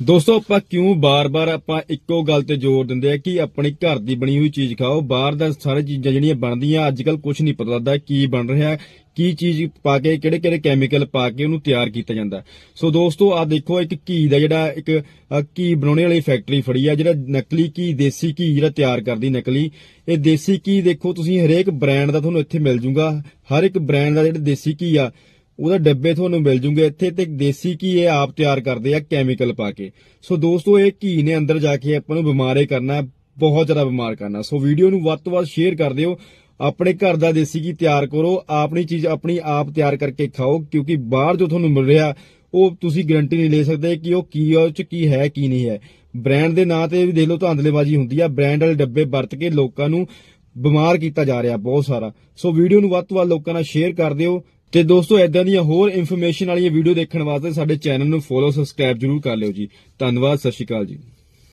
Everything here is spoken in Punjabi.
ਦੋਸਤੋ, ਆਪਾਂ ਕਿਉਂ ਬਾਰ-ਬਾਰ ਆਪਾਂ ਇੱਕੋ ਗੱਲ ਤੇ ਜ਼ੋਰ ਦਿੰਦੇ ਆ ਕਿ ਆਪਣੀ ਘਰ ਦੀ ਬਣੀ ਹੋਈ ਚੀਜ਼ ਖਾਓ? ਬਾਹਰ ਦਾ ਸਾਰੇ ਚੀਜ਼ਾਂ ਜਿਹੜੀਆਂ ਬਣਦੀਆਂ ਅੱਜਕੱਲ ਕੁਝ ਨਹੀਂ ਪਤਾ ਲੱਗਦਾ ਕੀ ਬਣ ਰਿਹਾ, ਕੀ ਚੀਜ਼ ਪਾ ਕੇ ਕਿਹੜੇ ਕਿਹੜੇ ਕੈਮੀਕਲ ਪਾ ਕੇ ਉਹਨੂੰ ਤਿਆਰ ਕੀਤਾ ਜਾਂਦਾ। ਸੋ ਦੋਸਤੋ ਆ ਦੇਖੋ, ਇੱਕ ਘੀ ਦਾ ਜਿਹੜਾ ਇੱਕ ਘੀ ਬਣਾਉਣੇ ਵਾਲੀ ਫੈਕਟਰੀ ਫੜੀ ਆ, ਜਿਹੜਾ ਨਕਲੀ ਘੀ, ਦੇਸੀ ਘੀ ਜਿਹੜਾ ਤਿਆਰ ਕਰਦੀ ਨਕਲੀ। ਇਹ ਦੇਸੀ ਘੀ ਦੇਖੋ, ਤੁਸੀਂ ਹਰੇਕ ਬ੍ਰਾਂਡ ਦਾ ਤੁਹਾਨੂੰ ਇੱਥੇ ਮਿਲ ਜੂਗਾ। ਹਰ ਇੱਕ ਬ੍ਰਾਂਡ ਦਾ ਜਿਹੜਾ ਦੇਸੀ ਘੀ ਆ ਉਹਦਾ ਡੱਬੇ ਤੁਹਾਨੂੰ ਮਿਲ ਜੂਗੇ। ਇੱਥੇ ਤੇ ਦੇਸੀ ਘੀ ਇਹ ਆਪ ਤਿਆਰ ਕਰਦੇ ਆ ਕੈਮੀਕਲ ਪਾ ਕੇ। ਸੋ ਦੋਸਤੋ, ਇਹ ਘੀ ਨੇ ਅੰਦਰ ਜਾ ਕੇ ਆਪਾਂ ਨੂੰ ਬਿਮਾਰੇ ਕਰਨਾ ਬਹੁਤ ਜ਼ਿਆਦਾ ਬਿਮਾਰ ਕਰਨਾ। ਸੋ ਵੀਡੀਓ ਨੂੰ ਵੱਧ ਤੋਂ ਵੱਧ ਸ਼ੇਅਰ ਕਰ ਦਿਓ। ਆਪਣੇ ਘਰ ਦਾ ਦੇਸੀ ਘੀ ਤਿਆਰ ਕਰੋ। ਆਪਣੀ ਚੀਜ਼ ਆਪਣੀ ਆਪ ਤਿਆਰ ਕਰਕੇ ਖਾਓ, ਕਿਉਂਕਿ ਬਾਹਰ ਜੋ ਤੁਹਾਨੂੰ ਮਿਲ ਰਿਹਾ, ਉਹ ਤੁਸੀਂ ਗਰੰਟੀ ਨਹੀਂ ਲੈ ਸਕਦੇ ਕਿ ਉਹ ਕੀ ਉਹ ਚ ਕੀ ਹੈ, ਕੀ ਨਹੀਂ ਹੈ। ਬ੍ਰਾਂਡ ਦੇ ਨਾਂ ਤੇ ਵੀ ਦੇਖ ਲਓ, ਧਾਂਦਲੇਬਾਜ਼ੀ ਹੁੰਦੀ ਆ। ਬ੍ਰਾਂਡ ਵਾਲੇ ਡੱਬੇ ਵਰਤ ਕੇ ਲੋਕਾਂ ਨੂੰ ਬਿਮਾਰ ਕੀਤਾ ਜਾ ਰਿਹਾ ਬਹੁਤ ਸਾਰਾ। ਸੋ ਵੀਡੀਓ ਨੂੰ ਵੱਧ ਤੋਂ ਵੱਧ ਲੋਕਾਂ ਨਾਲ ਸ਼ੇਅਰ ਕਰ ਦਿਓ। ਤੇ ਦੋਸਤੋ ਐਦਾਂ ਦੀਆਂ ਹੋਰ ਇਨਫੋਰਮੇਸ਼ਨ ਵਾਲੀਆਂ ਵੀਡੀਓ ਦੇਖਣ ਵਾਸਤੇ ਸਾਡੇ ਚੈਨਲ ਨੂੰ ਫੋਲੋ ਸਬਸਕ੍ਰਾਈਬ ਜਰੂਰ ਕਰ ਲਿਓ ਜੀ। ਧੰਨਵਾਦ, ਸਤਿ ਸ਼੍ਰੀ ਅਕਾਲ ਜੀ।